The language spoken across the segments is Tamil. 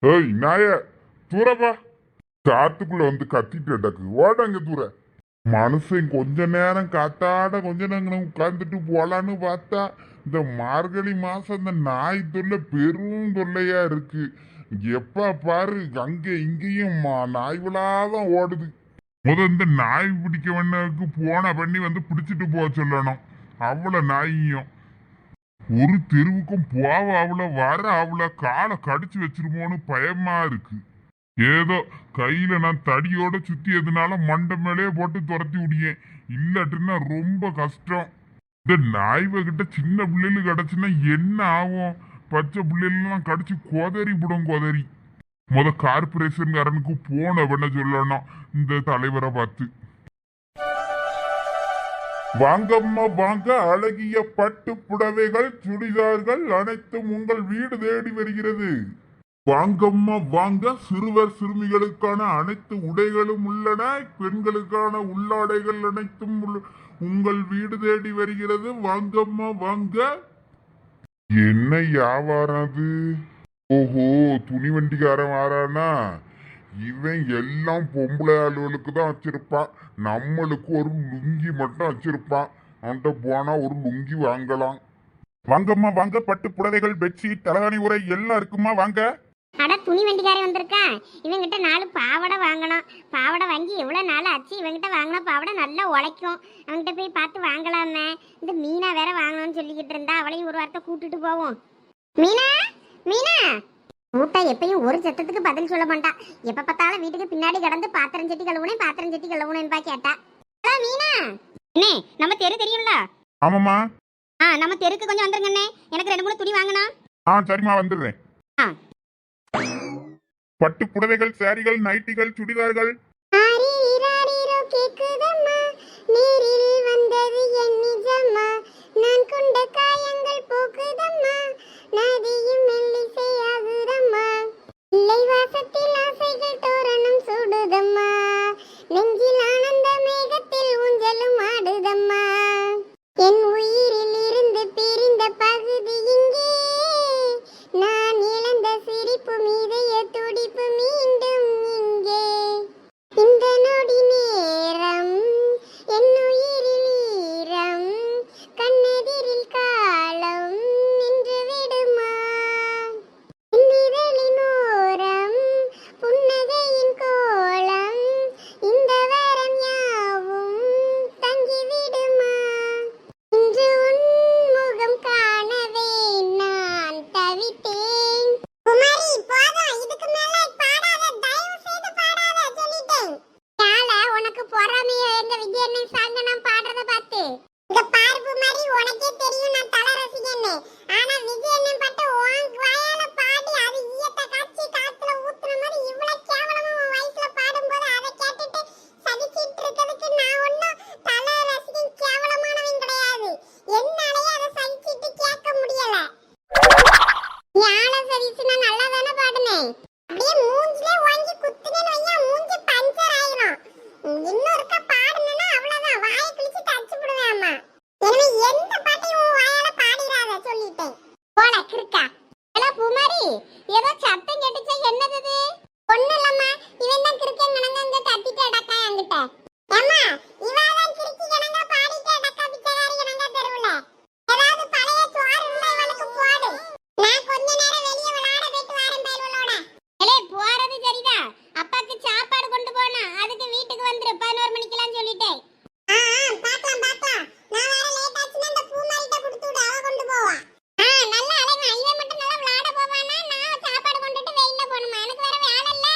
ஏய் நாய தூரப்பா. காத்துக்குள்ள வந்து கத்திட்டு அடக்கு ஓடங்க தூர. மனுஷன் கொஞ்ச நேரம் காத்தாட கொஞ்ச நேரம் உட்கார்ந்துட்டு போலான்னு பார்த்தா இந்த மார்கழி மாசம் இந்த நாய் தொல்லை பெரும் தொல்லையா இருக்கு. எப்ப பாரு அங்க இங்கேயும் மா- நாய்களாதான் ஓடுது. முத இந்த நாய் பிடிக்க போன பண்ணி வந்து பிடிச்சிட்டு போக சொல்லணும். அவ்வளோ நாயும். ஒரு தெருவுக்கும் போவ அவள வர அவள காலை கடிச்சு வச்சிருமோன்னு பயமா இருக்கு. ஏதோ கையில நான் தடியோட சுத்தியதுனால மண்டை மேலே போட்டு துரத்தி விடியேன் இல்லாட்டின்னா ரொம்ப கஷ்டம். இந்த நாய்வகிட்ட சின்ன பிள்ளைகள் கிடச்சுன்னா என்ன ஆகும்? பச்சை பிள்ளைகள்லாம் கடிச்சு கொதறி விடும் கொதறி. முத கார்பரேஷன்காரனுக்கு போன பண்ண சொல்லணும். இந்த தலைவரை பார்த்து. வாங்கம்மா வாங்க. அழகிய பட்டு புடவைகள் சுடிதார்கள் அனைத்தும் உங்கள் வீடு தேடி வருகிறது. வாங்கம்மா வாங்க. சிறுவர் சிறுமிகளுக்கான அனைத்து உடைகளும் உள்ளன. பெண்களுக்கான உள்ளாடைகள் அனைத்தும் உங்கள் வீடு தேடி வருகிறது. வாங்கம்மா வாங்க. என்ன வியாபாரம் அது? ஓஹோ துணி வண்டிக்காரன் வாரானா இவன் எல்லாம் பொம்பளை ஆளுகளுக்கு தான் வச்சிருப்பான் நம்மளுக்கு ஒரு லுங்கி மட்டும் வச்சிருப்பான் அவன்கிட்ட போனா ஒரு லுங்கி வாங்கலாம். வாங்கம்மா வாங்க. பட்டு புடவைகள் பெட்ஷீட் தலகாணி உரை எல்லாம் இருக்குமா? வாங்க. அட துணி வண்டிக்காரன் வந்திருக்கான் இவங்கிட்ட நாலு பாவாடை வாங்கணும். பாவாடை வாங்கி எவ்வளோ நாள் ஆச்சு? இவங்கிட்ட வாங்கின பாவாடை நல்லா உழைக்கும். அவன்கிட்ட போய் பார்த்து வாங்கலாமே. இந்த மீனா வேற வாங்கணும்னு சொல்லிக்கிட்டு இருந்தா அவளையும் ஒரு வார்த்தை கூட்டிட்டு போவோம். மீனா? மீனா? மூட்டை எப்பயும் ஒரு சத்தத்துக்கு பதில் சொல்ல மாட்டா. எப்ப பார்த்தாலும் வீட்டுக்கு பின்னாடி கிடந்து பாத்திரம் சட்டி கழுவுனேன் பாத்திரம் சட்டி கழுவுனேன்பா கேட்டா. ஹலோ மீனா? அண்ணே நம்ம தெரு தெரியும்ல? ஆமாம்மா. ஆ நம்ம தெருக்கு கொஞ்சம் வந்துருங்கண்ணே எனக்கு ரெண்டு மூணு துணி வாங்கணும் ஆ சரிம்மா வந்துடுறேன். ஆ. பட்டு புடவைகள் சாரிகள் நைட்டிகள் சுடிதார்கள் சூடுதம்மா நெஞ்சில் என்கிட்ட அம்மா இவாதான் கிறுக்கி கணங்க பாடிட்டு அடக்கா பிச்சைக்காரி கணங்க தெருவுல ஏதாவது பழைய சோறு இருந்தா இவளுக்கு போடு நான் கொஞ்ச நேரம் வெளிய விளையாட போயிட்டு வரேன் பயலுகளோட ஏலே போறது சரிதான் அப்பாக்கு சாப்பாடு கொண்டு போனா அதுக்கு வீட்டுக்கு வந்துரு 11 மணிக்கெல்லாம் சொல்லிட்டேன் ஆ ஆ பார்க்கலாம் பார்க்கலாம் நான் வர லேட் ஆச்சுன்னா அந்த பூமாரிட்ட கொடுத்து விடு அவ கொண்டு போவா ஆ நல்லா அழகா இவன் மட்டும் நல்லா விளையாட போவானா நான் சாப்பாடு கொண்டுட்டு வெயில்ல போணுமா எனக்கு வேற வேலை இல்ல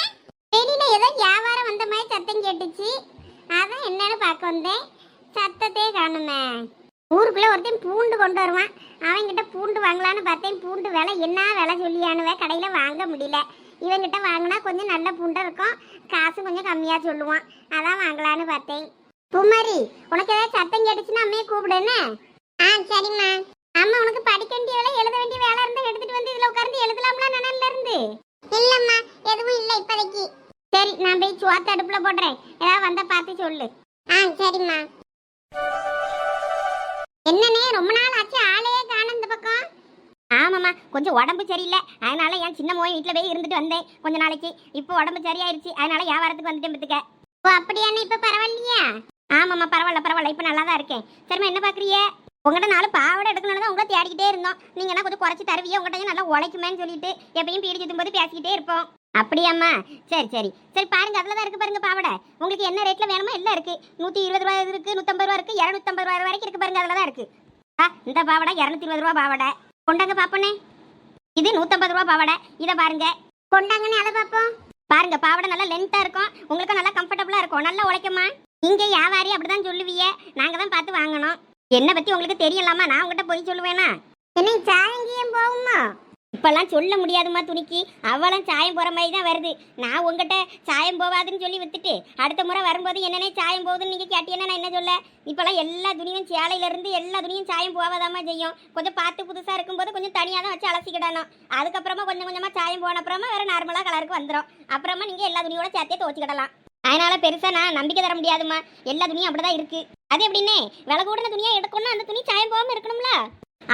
வெளியில ஏதோ வியாபாரம் வந்த மாதிரி சத்தம் கேட்டுச்சு. அதான் என்னன்னு பார்க்க வந்தேன். சத்தத்தையே காணுமே. ஊருக்குள்ளே ஒருத்தன் பூண்டு கொண்டு வருவான். அவன்கிட்ட பூண்டு வாங்கலான்னு பார்த்தேன். பூண்டு விலை என்ன விலை சொல்லியானுவே? கடையில் வாங்க முடியல. இவன்கிட்ட வாங்கினா கொஞ்சம் நல்ல பூண்டா இருக்கும். காசு கொஞ்சம் கம்மியாக சொல்லுவான். அதான் வாங்கலான்னு பார்த்தேன். பூமாரி உனக்கு ஏதாவது சத்தம் கேட்டுச்சுன்னா அம்மையை கூப்பிடுன்னு ஆ சரிம்மா. அம்மா உனக்கு படிக்க வேண்டிய வேலை எழுத வேண்டிய வேலை இருந்தால் எடுத்துகிட்டு வந்து இதில் உட்காந்து எழுதலாம்லாம் நனல்ல இருந்து. இல்லைம்மா எதுவும் சோத்து அடுப்புல போடுறேன். ஏதாவது வந்தா பார்த்து சொல்லு. ஆ சரிம்மா. என்னண்ணே ரொம்ப நாள் ஆச்சு ஆளையே காணும் இந்த பக்கம். ஆமாம்மா கொஞ்சம் உடம்பு சரியில்லை. அதனால என் சின்ன மோய் வீட்டில் போய் இருந்துட்டு வந்தேன் கொஞ்ச நாளைக்கு. இப்போ உடம்பு சரியாயிருச்சு. அதனால வியாபாரத்துக்கு வந்துட்டேன் பத்துக்க ஓ அப்படியாண்ணே இப்ப பரவாயில்லையா? ஆமாம்மா பரவாயில்ல பரவாயில்ல. இப்போ நல்லா தான் இருக்கேன். சரிம்மா என்ன பார்க்குறிய உங்கள்கிட்ட நாலு பாவாடை எடுக்கணும்னு தான் உங்களை தேடிக்கிட்டே இருந்தோம். நீங்கள் என்ன கொஞ்சம் குறைச்சி தருவியே உங்கள்கிட்ட நல்லா உழைக்குமேன்னு சொல்லிட்டு எப்பயும் பீடி சுத்தும் போது பேசிக்கிட்டே இருப்போம். அப்படியாம்மா? சரி சரி. சரி பாருங்க அதில் தான் இருக்கு பாருங்க பாவாடை. உங்களுக்கு என்ன ரேட்டில் வேணுமோ எல்லாம் இருக்கு. நூற்றி இருபது ரூபா இருக்கு நூற்றம்பது ரூபா இருக்கு இரநூத்தம்பது ரூபா வரைக்கும் இருக்கு பாருங்க அதில் தான் இருக்கு. ஆ இந்த பாவாடை இரநூத்தி இருபது ரூபா பாவாடை. கொண்டாங்க பாப்பனே இது நூற்றம்பது ரூபா பாவாடை. இதை பாருங்க. கொண்டாங்கன்னு அதை பார்ப்போம் பாருங்க பாவாடை நல்லா லென்த்தாக இருக்கும். உங்களுக்கும் நல்லா கம்ஃபர்டபுளாக இருக்கும். நல்லா உழைக்குமா இங்கே வியாபாரி அப்படிதான் சொல்லுவீங்க நாங்கள் தான் பார்த்து வாங்கணும். என்னை பற்றி உங்களுக்கு தெரியலாமா? நான் உங்கள்கிட்ட போய் சொல்லுவேனா? என்ன சாயங்கியும் போகுமா இப்பெல்லாம் சொல்ல முடியாதுமா துணிக்கு. அவளும் சாயம் போகிற மாதிரி தான் வருது. நான் உங்ககிட்ட சாயம் போகாதுன்னு சொல்லி வித்துட்டு அடுத்த முறை வரும்போது என்னன்னே சாயம் போகுதுன்னு நீங்கள் கேட்டீங்கன்னா நான் என்ன சொல்ல? இப்போல்லாம் எல்லா துணியும் சேலையில இருந்து எல்லா துணியும் சாயம் போகாதாமா செய்யும். கொஞ்சம் பார்த்து புதுசாக இருக்கும்போது கொஞ்சம் தனியாக தான் வச்சு அலசிக்கிடணும். அதுக்கப்புறமா கொஞ்சம் கொஞ்சமாக சாயம் போன அப்புறமா வேறு நார்மலாக கலருக்கு வந்துடும் அப்புறமா நீங்கள் எல்லா துணியோட சேர்த்தே துவச்சிக்கிடலாம். அதனால் பெருசா நான் நம்பிக்கை தர முடியாதும்மா. எல்லா துணியும் அப்படி தான் இருக்குது அது எப்படின்னே விலை கூடின துணியாக எடுக்கணும் அந்த துணி சாயம் போகாமல் இருக்கணும்ல?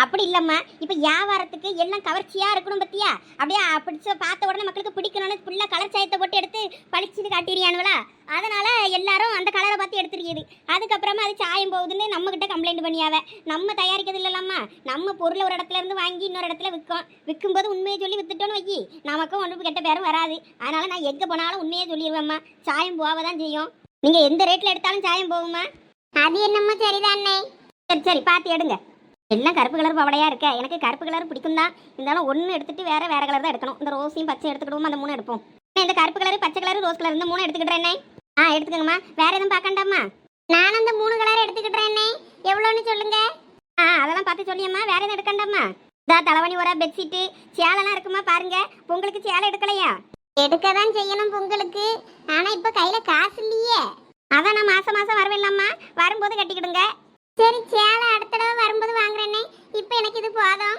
அப்படி இல்லம்மா. இப்ப வியாபாரத்துக்கு எல்லாம் கவர்ச்சியா இருக்கணும் பத்தியா? அப்படியே பிடிச்ச பார்த்த உடனே மக்களுக்கு பிடிக்கணும்னு ஃபுல்லா கலர் சாயத்தை போட்டு எடுத்து பளிச்சுட்டு காட்டிடுறியானுவலா அதனால எல்லாரும் அந்த கலரை பார்த்து எடுத்துருக்கிது அதுக்கப்புறமா அது சாயம் போகுதுன்னு நம்ம கிட்ட கம்ப்ளைண்ட் பண்ணியாவ. நம்ம தயாரிக்கிறது இல்லைல்லம்மா. நம்ம பொருளை ஒரு இடத்துல இருந்து வாங்கி இன்னொரு இடத்துல விற்கும். விற்கும்போது உண்மையை சொல்லி வித்துட்டோன்னு வைக்கி நமக்கும் ஒன்றும் கெட்ட பேரும் வராது. அதனால நான் எங்க போனாலும் உண்மையே சொல்லிடுவேம்மா சாயம் போக தான் செய்யும். நீங்க எந்த ரேட்ல எடுத்தாலும் சாயம் போகுமா அது என்னமோ சரிதானே சரி சரி பார்த்து எடுங்க. எல்லாம் கருப்பு கலர் பவடையா இருக்க? எனக்கு கருப்பு கலர் பிடிக்கும் தான் இருந்தாலும் ஒன்று எடுத்துட்டு வேற வேற கலர் தான் எடுக்கணும். இந்த ரோஸையும் பச்சை எடுத்துக்கிடுவோம் அந்த மூணு எடுப்போம். இந்த கருப்பு கலர் பச்சை கலர் ரோஸ் கலர் இந்த மூணு எடுத்துக்கிட்டேனே ஆ எடுத்துக்கோங்கம்மா. வேற எதுவும் பார்க்கண்டாமா நான் அந்த மூணு கலர் எடுத்துக்கிட்டுறேன்னே எவ்வளோன்னு சொல்லுங்க. ஆ அதெல்லாம் பார்த்து சொல்லியம்மா. வேற எதுவும் எடுக்கண்டாமா இதா தலைவணி உர பெட்ஷீட்டு சேலெல்லாம் இருக்குமா பாருங்க. பொங்கலுக்கு சேலை எடுக்கலையா? எடுக்க தான் செய்யணும் பொங்கலுக்கு. ஆனா இப்போ கையில் காசு இல்லையே. அதான் நான் மாசம் மாசம் வரவில்லாமா வரும்போது கட்டிக்கிடுங்க. சரி சேலை அடுத்த தடவை வரும்போது வாங்குறேனே. இப்போ எனக்கு இது போதும்.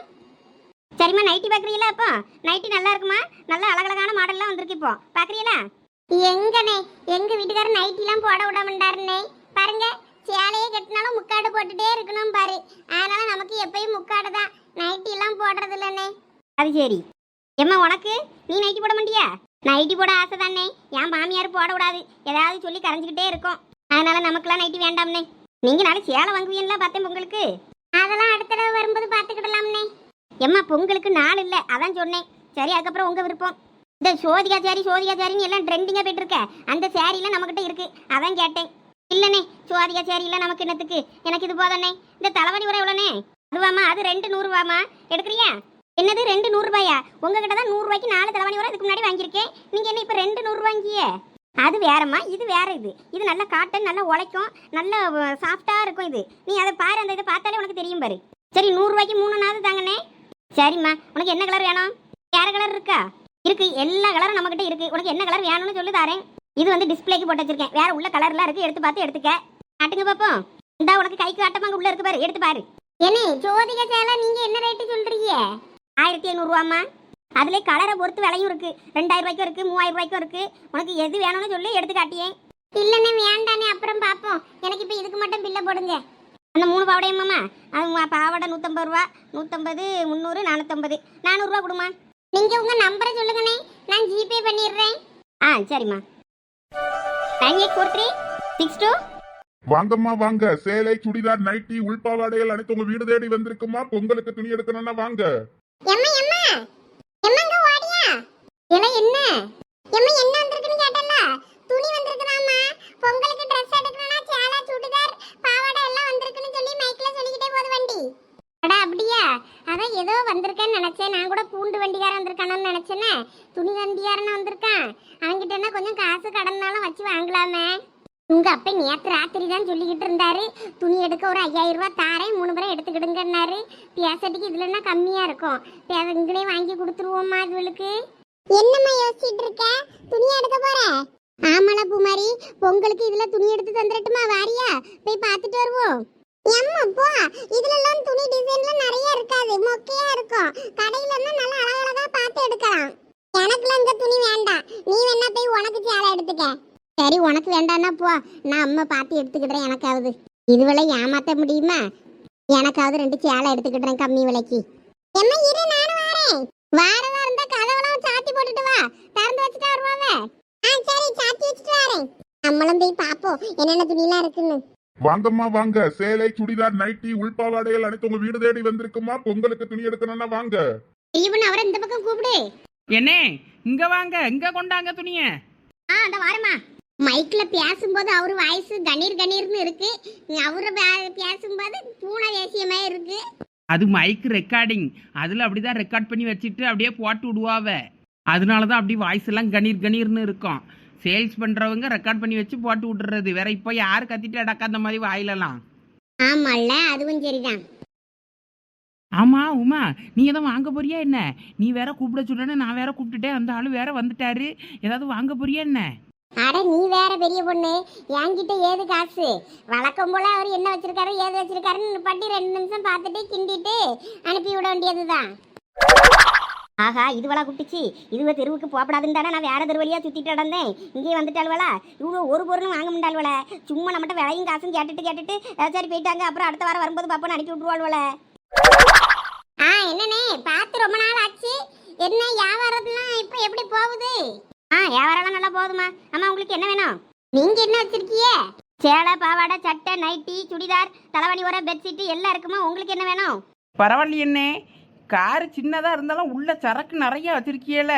சரிம்மா நைட்டி பார்க்குறீங்களா இப்போ? நைட்டி நல்லா இருக்குமா? நல்ல அழகழகான மாடல்லாம் வந்திருக்கு இப்போ. பார்க்குறீங்களா எங்கண்ணே எங்க வீட்டுக்காரர் நைட்டிலாம் போட விட மாட்டாருண்ணே பாருங்க சேலையே கட்டினாலும் முக்காடு போட்டுட்டே இருக்கணும் பாரு. அதனால நமக்கு எப்பயும் முக்காடு தான். நைட்டிலாம் போடுறது இல்லைண்ணே அது சரி. எம்மா உனக்கு? நீ நைட்டி போட மாட்டியா? நைட்டி போட ஆசை தானே. என் மாமியார் போட விடாது. ஏதாவது சொல்லி கரைஞ்சிக்கிட்டே இருக்கும். அதனால நமக்குலாம் நைட்டி வேண்டாம்னே. நீங்க நாளைக்கு சேலை வாங்குவீங்களா பார்த்தேன் பொங்கலுக்கு. அதெல்லாம் அடுத்த தடவை வரும்போது பார்த்துக்கிடலாம்னே. எம்மா பொங்கலுக்கு நாள் இல்லை. அதான் சொன்னேன். சரி அதுக்கப்புறம் உங்க விருப்பம். இந்த சோதிகா சாரி சோதிகா சாரின்னு எல்லாம் ட்ரெண்டிங்காக போயிட்டு இருக்க. அந்த சாரிலாம் நம்மக்கிட்ட இருக்கு. அதான் கேட்டேன். இல்லைண்ணே சோதிகா சாரிலாம் நமக்கு என்னத்துக்கு? எனக்கு இது போதண்ணே இந்த தலைவணி உரை எவ்வளோண்ணே? அதுவாமா அது ரெண்டு நூறுரூவாமா எடுக்கிறியா? என்னது ரெண்டு நூறுரூபாயா? உங்ககிட்ட தான் நூறுரூவாய்க்கு நாலு தலைவணி உரை இதுக்கு முன்னாடி வாங்கியிருக்கேன். நீங்கள் என்ன இப்போ ரெண்டு நூறுரூவாங்கியே அது வேறம்மா இது வேற இது. இது நல்ல காட்டன் நல்லா உழைக்கும் நல்ல சாஃப்டாக இருக்கும் இது. நீ அதை பாரு அந்த இதை பார்த்தாலே உனக்கு தெரியும் பாரு. சரி நூறுரூவாய்க்கு மூணுனாவது தாங்கண்ணே. சரிம்மா உனக்கு என்ன கலர் வேணும்? வேற கலர் இருக்கா? இருக்கு எல்லா கலரும் நம்மகிட்ட இருக்கு. உனக்கு என்ன கலர் வேணும்னு சொல்லி தாரேன். இது வந்து டிஸ்ப்ளேக்கு போட்டு வச்சிருக்கேன். வேற உள்ள கலர்லாம் இருக்கு எடுத்து பார்த்து எடுத்துக்க. காட்டுங்க பாப்போம். இந்தா உனக்கு கைக்கு ஆட்டமாங்க உள்ள இருக்கு பாரு எடுத்து பாரு. ஏனே ஜோதிகா சேலை நீங்க என்ன ரேட்டு சொல்றீங்க? ஆயிரத்தி ஐநூறுரூவாம்மா அதுல கலரை பொறுத்து விலையும் இருக்கு. ரெண்டாயிரம் ரூபாய்க்கும் இருக்கு மூவாயிரம் ரூபாய்க்கும் இருக்கு. உனக்கு எது வேணும்னு சொல்லி எடுத்து காட்டியேன் இல்லனே வேண்டானே அப்புறம் பாப்போம். எனக்கு இப்ப இதுக்கு மட்டும் பில்ல போடுங்க. அந்த மூணு பாவடையுமாம்மா அது பாவாடை நூற்றம்பது ரூபா நூற்றம்பது முந்நூறு நானூற்றம்பது நானூறுரூவா கொடுமா. நீங்க உங்க நம்பரை சொல்லுங்கண்ணே. நான் ஜிபே பண்ணிடுறேன். ஆ சரிம்மா. Nine eight four three six two வாங்கம்மா வாங்க. சேலை சுடிதார் நைட்டி உள்பாவாடைகள் அனைத்து உங்க வீடு தேடி வந்திருக்குமா? பொங்கலுக்கு துணி எடுக்கணும்னா வாங்க எம்மா எம்மா எம்மா இங்க ஓடியா என்ன என்ன? எம்மா என்ன வந்திருக்குன்னு கேட்டல துணி வந்திருக்குதாம்மா. பொங்கலுக்கு Dress எடுக்கணும்னா சேலை சுடிதார் பாவாடை எல்லாம் வந்திருக்குன்னு சொல்லி மைக்ல சொல்லிக்கிட்டே போது வண்டி. அட அப்படியா? அதான் ஏதோ வந்திருக்கேன்னு நினைச்சேன். நான் கூட பூண்டு வண்டிக்காரன் வந்திருக்கானு நினைச்சேனே. துணி வண்டிக்காரன் வந்திருக்கான். அவன்கிட்ட கொஞ்சம் காசு கடன்னாலும் வச்சு வாங்கலாமே. உங்க அப்பா நேற்று ராத்திரி தான் சொல்லிக்கிட்டு இருந்தாரு. துணி எடுக்க ஒரு ஐயாயிரம் ரூபாய் தாரேன். மூணு பேரை எடுத்துக்கிடுங்கன்னாரு. பேசட்டுக்கு இதுலன்னா கம்மியா இருக்கும்? இங்கனே வாங்கி கொடுத்துருவோமா இவளுக்கு? என்னம்மா யோசிச்சுட்டு இருக்க துணி எடுக்க போற? ஆமால பூமாரி பொங்கலுக்கு இதுல துணி எடுத்து தந்துடட்டுமா வாரியா? போய் பார்த்துட்டு வருவோம். எம்மா போ. இதுல எல்லாம் துணி டிசைன்ல நிறைய இருக்காது. மொக்கையா இருக்கும். கடையில இருந்தா நல்லா அழகழகா பார்த்து எடுக்கலாம். எனக்குலாம் இந்த துணி வேண்டாம். நீ வேணா போய் உனக்கு சேலை எடுத்துக்க. சரி உனக்கு வேண்டாம்னா போ. நான் அம்மா பார்த்து எடுத்துக்கிட்டேன் எனக்காவது. இது ஏமாத்த முடியுமா? எனக்காவது ரெண்டு சேலை எடுத்துக்கிட்டேன் கம்மி விலைக்கு. எம்மா இரு நானும் வாரேன். வாரதா இருந்தா போட்டுட்டு வா. திறந்து வச்சுட்டு வருவாங்க ஆ சரி சாத்தி வச்சுட்டு வரேன். நம்மளும் போய் பாப்போம். என்னென்ன துணிலாம் இருக்குன்னு. வாங்கம்மா வாங்க. சேலை சுடிதார் நைட்டி உள்பாவாடைகள் அனைத்து உங்க வீடு தேடி வந்திருக்குமா? பொங்கலுக்கு துணி எடுக்கணும்னா வாங்க. இவன் அவரை இந்த பக்கம் கூப்பிடு. என்னே இங்க வாங்க. இங்க கொண்டாங்க துணிய. ஆ அந்த வாரமா மைக்ல பேசும்போது அவரு வாய்ஸ் கணீர் கணீர்னு இருக்கு. அவரு பேசும்போது பூனை தேசியமே இருக்கு. அது மைக் ரெக்கார்டிங் அதுல அப்படிதான் ரெக்கார்ட் பண்ணி வச்சுட்டு அப்படியே போட்டு விடுவாவ. அதனால தான் அப்படி வாய்ஸ் எல்லாம் கணீர் கணீர்னு இருக்கும். சேல்ஸ் பண்றவங்க ரெக்கார்ட் பண்ணி வச்சு போட்டு விட்டுறது. வேற இப்போ யாரு கத்திட்டு அடக்காத மாதிரி வாயிலலாம்? ஆமால்ல அதுவும் சரிதான். ஆமா உமா நீ எதாவது வாங்க போறியா என்ன? நீ வேற கூப்பிட சொல்லுன்னு நான் வேற கூப்பிட்டுட்டேன். அந்த ஆளு வேற வந்துட்டாரு. ஏதாவது வாங்க போறியா என்ன? அட நீ வேற பெரிய பொண்ணு. என்கிட்ட ஏது காசு? வழக்கம் போல அவர் என்ன வச்சிருக்காரு ஏது வச்சிருக்காருன்னு பட்டி ரெண்டு நிமிஷம் பார்த்துட்டு கிண்டிட்டு அனுப்பி விட வேண்டியதுதான். ஆஹா இதுவளா குட்டிச்சு. இதுவே தெருவுக்கு போகப்படாதுன்னு தானே நான் வேற தெரு சுற்றிட்டு சுத்திட்டு நடந்தேன். இங்கே வந்துட்டாள்வலா இவ்வளோ ஒரு பொருளும் வாங்க முடியாள்வல சும்மா நம்மகிட்ட விலையும் காசும் கேட்டுட்டு கேட்டுட்டு சரி போயிட்டாங்க. அப்புறம் அடுத்த வாரம் வரும்போது பாப்போன்னு அனுப்பி விட்டுருவாள்வல ஆ என்னண்ணே பார்த்து ரொம்ப நாள் ஆச்சு. என்ன வியாபாரத்துலாம் இப்போ எப்படி போகுது? ஆ வியாபாரம்லாம் நல்லா போகுதுமா அம்மா உங்களுக்கு என்ன வேணும்? நீங்கள் என்ன வச்சிருக்கீங்க? சேலை பாவாடை சட்டை நைட்டி சுடிதார் தலைவணி உர பெட்ஷீட் எல்லாம் இருக்குமா உங்களுக்கு என்ன வேணும்? பரவாயில்லையண்ணே காரு சின்னதா இருந்தாலும் உள்ள சரக்கு நிறைய வச்சிருக்கியல.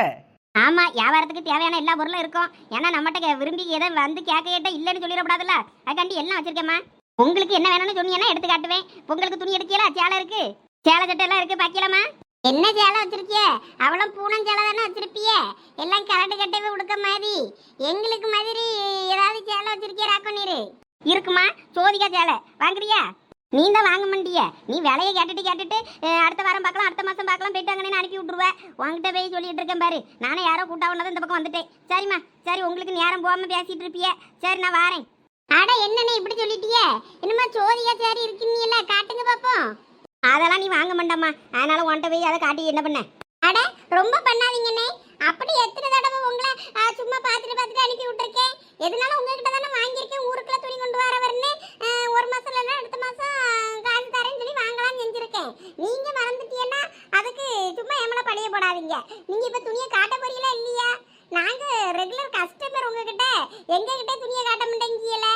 ஆமா வியாபாரத்துக்கு தேவையான எல்லா பொருளும் இருக்கும். ஏன்னா நம்மகிட்ட கே- விரும்பி எதை வந்து கேட்க கேட்ட இல்லைன்னு சொல்லிடக்கூடாதுல்ல? அதுக்காண்டி எல்லாம் வச்சிருக்கேம்மா. உங்களுக்கு என்ன வேணும்னு சொன்னீங்கன்னா எடுத்து காட்டுவேன். பொங்கலுக்கு துணி எடுக்கல சேலை இருக்கு. சேலை சட்டை எல்லாம் இருக்கு பாக்கலாமா என்ன சேலை வச்சிருக்கிய? அவ்வளோ பூனம் சேலை தானே வச்சிருப்பிய? எல்லாம் கரண்ட் கட்டவே உடுக்க மாதிரி. எங்களுக்கு மாதிரி ஏதாவது சேலை வச்சிருக்கிய ராக்கொன்னீரு இருக்குமா? சோதிகா சேலை. வாங்குறியா? நீ தான் வாங்க மாட்டிய நீ விலையை கேட்டுட்டு கேட்டுட்டு அடுத்த வாரம் பார்க்கலாம் அடுத்த மாதம் பார்க்கலாம் போயிட்டாங்கன்னு அனுப்பி விட்டுருவேன் உங்ககிட்ட போய் சொல்லிட்டு இருக்கேன் பாரு. நானே யாரோ கூட்டா இந்த பக்கம் வந்துட்டேன். சரிம்மா சரி உங்களுக்கு நேரம் போகாம பேசிட்டு இருப்பிய. சரி நான் வாரேன். அட என்னண்ணே இப்படி சொல்லிட்டியே? என்னமா சோதியா சரி இருக்குன்னீல்ல? காட்டுங்க பாப்போம். அதெல்லாம் நீ வாங்க மாட்டாம்மா. அதனால உன்கிட்ட போய் அதை காட்டி என்ன பண்ண? அட ரொம்ப பண்ணாதீங்கண்ணே அப்படி எத்தனை தடவை உங்களை சும்மா பார்த்துட்டு பார்த்துட்டு அனுப்பி விட்டுருக்கேன்? எதனால உங்ககிட்ட தானே வாங்கியிருக்கேன். ஊருக்குள்ள துணி கொண்டு வர ஆ, ஒரு மாதம் இல்லைன்னா அடுத்த மாதம் காசு தரேன்னு சொல்லி வாங்கலாம்னு செஞ்சுருக்கேன் நீங்க மறந்துட்டீங்கன்னா அதுக்கு சும்மா எம்மளை பழைய போடாதீங்க. நீங்க இப்போ துணியை காட்ட போறீங்களா இல்லையா? நாங்கள் ரெகுலர் கஸ்டமர் உங்ககிட்ட. எங்ககிட்ட துணியை காட்ட மாட்டேங்கல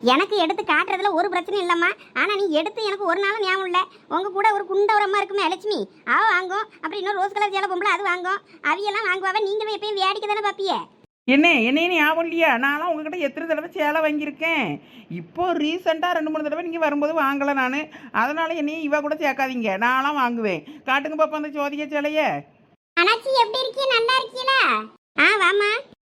எனக்கு எடுத்து காட்டுறதுல ஒரு பிரச்சனையும் இல்லம்மா. ஆனா நீ எடுத்து எனக்கு ஒரு நாளும் ஞாபகம் இல்ல. உங்க கூட ஒரு குண்டவரமா இருக்குமே லட்சுமி. அவ வாங்கும். அப்புறம் இன்னொரு ரோஸ் கலர் சேலை பொம்பளை அது வாங்கும். அவியெல்லாம் வாங்குவாவ நீங்க போய் எப்பயும் வேடிக்கை தானே பாப்பிய? என்ன என்னையும் ஞாபகம் இல்லையா? நான்லாம் உங்ககிட்ட எத்தனை தடவை சேலை வாங்கியிருக்கேன். இப்போ ரீசெண்டாக ரெண்டு மூணு தடவை நீங்கள் வரும்போது வாங்கலை நான். அதனால என்னையும் இவ கூட சேர்க்காதீங்க. நான்லாம் வாங்குவேன். காட்டுங்க பாப்பா அந்த ஜோதிகை சேலையை. அனாச்சி எப்படி இருக்கீங்க நல்லா இருக்கீங்களா ஆ வாமா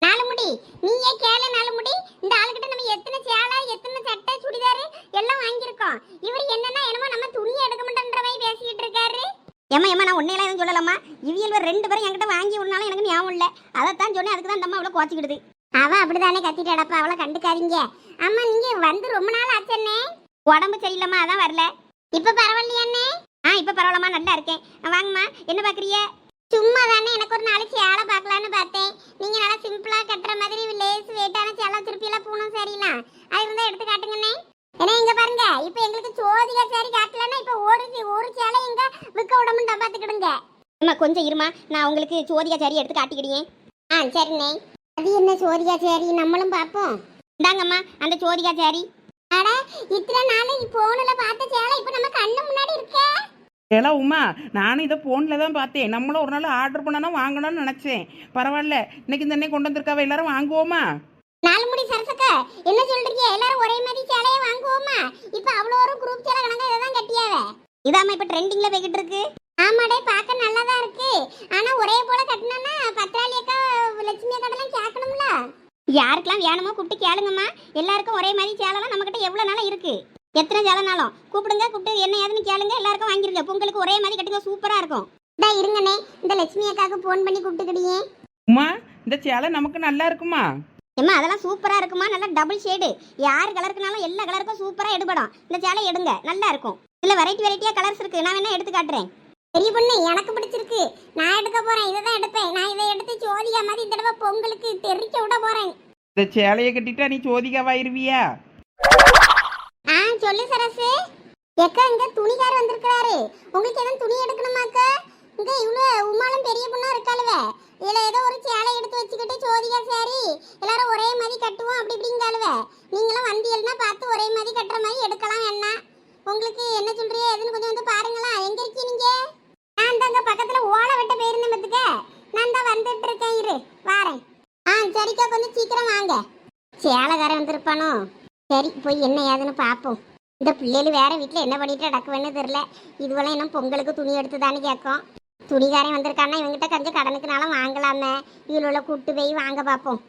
நாலு முடி நீயே கேளு நாலு முடி இந்த ஆளுகிட்ட நம்ம எத்தனை சேலை எத்தனை சட்டை சுடிதார் எல்லாம் வாங்கியிருக்கோம். இவர் என்னன்னா என்னமோ நம்ம துணி எடுக்க மாட்டேன்ற மாதிரி பேசிக்கிட்டு இருக்காரு. ஏம்மா ஏம்மா நான் ஒன்னையெல்லாம் எதுவும் சொல்லலாமா இவியல் ரெண்டு பேரும் என்கிட்ட வாங்கி விடனாலும் எனக்கு ஞாபகம் இல்லை. அதைத்தான் சொன்னேன் அதுக்கு தான் இந்த அம்மா அவ்வளோ கோச்சிக்கிடுது அவள் அப்படிதானே கத்திட்டு அடப்பா அவளை கண்டுக்காதீங்க. அம்மா நீங்க வந்து ரொம்ப நாள் ஆச்சண்ணே உடம்பு சரியில்லைம்மா அதான் வரல. இப்போ பரவாயில்லையாண்ணே ஆ இப்போ பரவாயில்லம்மா நல்லா இருக்கேன். வாங்கம்மா என்ன பார்க்குறிய சும்மா தானே எனக்கு ஒரு நாளைக்கு சேலை பார்க்கலான்னு பார்த்தேன். நீங்க நல்லா சிம்பிளா கட்டுற மாதிரி லேஸ் வெயிட்டான சேலை எல்லாம் பூணும் சரிலாம் அது இருந்தா எடுத்து காட்டுங்கண்ணே. ஏன்னா இங்க பாருங்க. இப்ப எங்களுக்கு சோதிகா சேரி காட்டலன்னா இப்ப ஒரு ஒரு சேலை இங்க விற்க விடமுண்டா பாத்துக்கிடுங்க அம்மா கொஞ்சம் இருமா. நான் உங்களுக்கு சோதிகா சரி எடுத்து காட்டிக்கிடியேன் ஆ சரிண்ணே. அது என்ன சோதிகா சாரி? நம்மளும் பார்ப்போம். இந்தாங்கம்மா அந்த சோதிகா சாரி. அட இத்தனை நாள் போன்ல பார்த்த சேலை இப்போ நம்ம கண்ணு முன்னாடி இருக்கே. ஏலா உமா நானும் இதை ஃபோனில் தான் பார்த்தேன். நம்மளும் ஒரு நாள் ஆர்டர் பண்ணனா வாங்கணும்னு நினச்சேன். பரவாயில்ல. இன்னைக்கு இந்த கொண்டு வந்திருக்காவ எல்லாரும் வாங்குவோமா? நாலு முடி சரசக்கா. என்ன சொல்றீங்க? எல்லாரும் ஒரே மாதிரி சேலையை வாங்குவோமா? இப்ப அவ்வளோ ஒரு குரூப் சேலை கணக்கா இதை தான் கட்டியாவே? இதாம்மா இப்போ ட்ரெண்டிங்கில் போய்கிட்டு இருக்கு. ஆமாடே பார்க்க நல்லா தான் இருக்கு. ஆனா ஒரே போல கட்டினா பத்ராளி அக்கா லட்சுமி அக்காடெல்லாம் கேட்கணும்ல? யாருக்கெல்லாம் வேணுமோ கூப்பிட்டு கேளுங்கம்மா. எல்லாருக்கும் ஒரே மாதிரி சேலைலாம் நம்மக்கிட்ட எவ்வளோ நாளும் இருக்கு? எத்தனை சேலைனாலும் கூப்பிடுங்க கூப்பிட்டு என்ன ஏதுன்னு கேளுங்க எல்லாருக்கும் வாங்கிருங்க. பொங்கலுக்கு ஒரே மாதிரி கட்டுங்க சூப்பராக இருக்கும். டா இருங்கண்ணே. இந்த லட்சுமி அக்காவுக்கு ஃபோன் பண்ணி கூப்பிட்டுக்கிடியே. உமா இந்த சேலை நமக்கு நல்லா இருக்குமா? ஏம்மா அதெல்லாம் சூப்பராக இருக்குமா? நல்லா டபுள் ஷேடு யார் கலருக்குனாலும் எல்லா கலருக்கும் சூப்பராக எடுபடும். இந்த சேலை எடுங்க நல்லா இருக்கும். இதில் வெரைட்டி வெரைட்டியாக கலர்ஸ் இருக்கு. நான் வேணா எடுத்து காட்டுறேன். பெரிய பொண்ணு எனக்கு பிடிச்சிருக்கு. நான் எடுக்க போறேன். இதை தான் எடுப்பேன். நான் இதை எடுத்து ஜோதிகா மாதிரி இந்த தடவை பொங்கலுக்கு தெரிக்க விட போறேன். இந்த சேலையை கட்டிட்டா நீ ஜோதிகாவாயிருவியா சொல்லு சரசு. எக்கா இங்க துணிக்கார் வந்திருக்கிறாரு. உங்களுக்கு எதுவும் துணி எடுக்கணுமாக்கா? இங்க இவ்வளோ உமாலும் பெரிய பொண்ணா இருக்காளுவ. இதுல ஏதோ ஒரு சேலை எடுத்து வச்சுக்கிட்டு சோதியா சாரி எல்லாரும் ஒரே மாதிரி கட்டுவோம் அப்படி இப்படிங்காளுவ. நீங்களும் வந்தியல்னா பார்த்து ஒரே மாதிரி கட்டுற மாதிரி எடுக்கலாம் என்ன? உங்களுக்கு என்ன சொல்றீங்க எதுன்னு கொஞ்சம் வந்து பாருங்களா எங்க இருக்கீங்க நீங்க? நான் தாங்க பக்கத்துல ஓலை விட்ட போயிருந்தேன் பத்துக்க நான் தான் வந்துட்டு இருக்கேன் இரு. வாரேன். ஆ சரிக்கா கொஞ்சம் சீக்கிரம் வாங்க. சேலைக்காரன் வந்திருப்பானோ? சரி போய் என்ன ஏதுன்னு பார்ப்போம். இந்த பிள்ளைகள் வேற வீட்டில் என்ன பண்ணிட்டு நடக்குவேன்னு தெரில இதுவெல்லாம் இன்னும் பொங்கலுக்கு துணி எடுத்துதான்னு கேட்கும். துணிக்காரன் வந்திருக்கான்னா இவங்ககிட்ட கொஞ்சம் கடனுக்குனாலும் வாங்கலாமே. இவ்வளோ கூட்டு போய் வாங்க பார்ப்போம்.